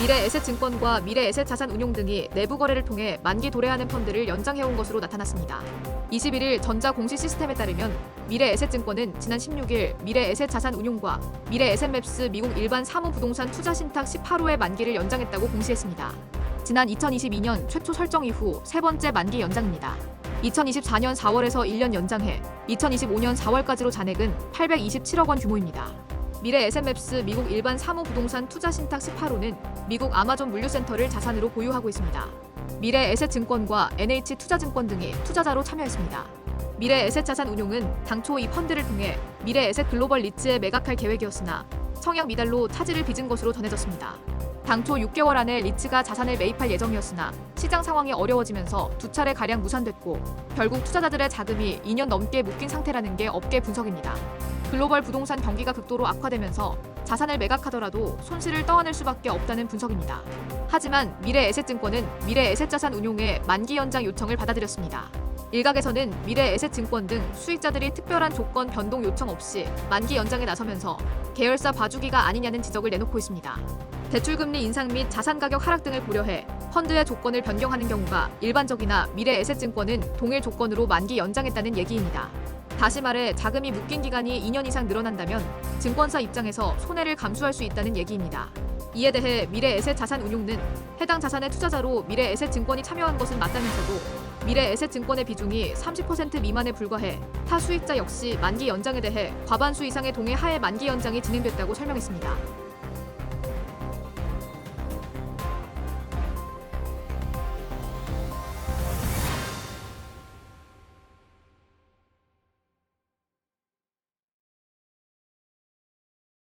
미래에셋증권과 미래에셋자산운용 등이 내부 거래를 통해 만기 도래하는 펀드를 연장해온 것으로 나타났습니다. 21일 전자 공시 시스템에 따르면 미래에셋증권은 지난 16일 미래에셋자산운용과 미래에셋맵스 미국 일반 사무부동산 투자 신탁 18호의 만기를 연장했다고 공시했습니다. 지난 2022년 최초 설정 이후 세 번째 만기 연장입니다. 2024년 4월에서 1년 연장해 2025년 4월까지로 잔액은 827억 원 규모입니다. 미래 에셋맵스 미국 일반 사무 부동산 투자 신탁 18호는 미국 아마존 물류센터를 자산으로 보유하고 있습니다. 미래 에셋증권과 NH 투자증권 등이 투자자로 참여했습니다. 미래 에셋 자산 운용은 당초 이 펀드를 통해 미래 에셋 글로벌 리츠에 매각할 계획이었으나 청약 미달로 차질을 빚은 것으로 전해졌습니다. 당초 6개월 안에 리츠가 자산을 매입할 예정이었으나 시장 상황이 어려워지면서 두 차례 가량 무산됐고 결국 투자자들의 자금이 2년 넘게 묶인 상태라는 게 업계 분석입니다. 글로벌 부동산 경기가 극도로 악화되면서 자산을 매각하더라도 손실을 떠안을 수밖에 없다는 분석입니다. 하지만 미래에셋증권은 미래에셋자산 운용의 만기 연장 요청을 받아들였습니다. 일각에서는 미래에셋증권 등 수익자들이 특별한 조건 변동 요청 없이 만기 연장에 나서면서 계열사 봐주기가 아니냐는 지적을 내놓고 있습니다. 대출금리 인상 및 자산 가격 하락 등을 고려해 펀드의 조건을 변경하는 경우가 일반적이나 미래에셋증권은 동일 조건으로 만기 연장했다는 얘기입니다. 다시 말해 자금이 묶인 기간이 2년 이상 늘어난다면 증권사 입장에서 손해를 감수할 수 있다는 얘기입니다. 이에 대해 미래에셋 자산 운용은 해당 자산의 투자자로 미래에셋 증권이 참여한 것은 맞다면서도 미래에셋 증권의 비중이 30% 미만에 불과해 타 수익자 역시 만기 연장에 대해 과반수 이상의 동의 하에 만기 연장이 진행됐다고 설명했습니다.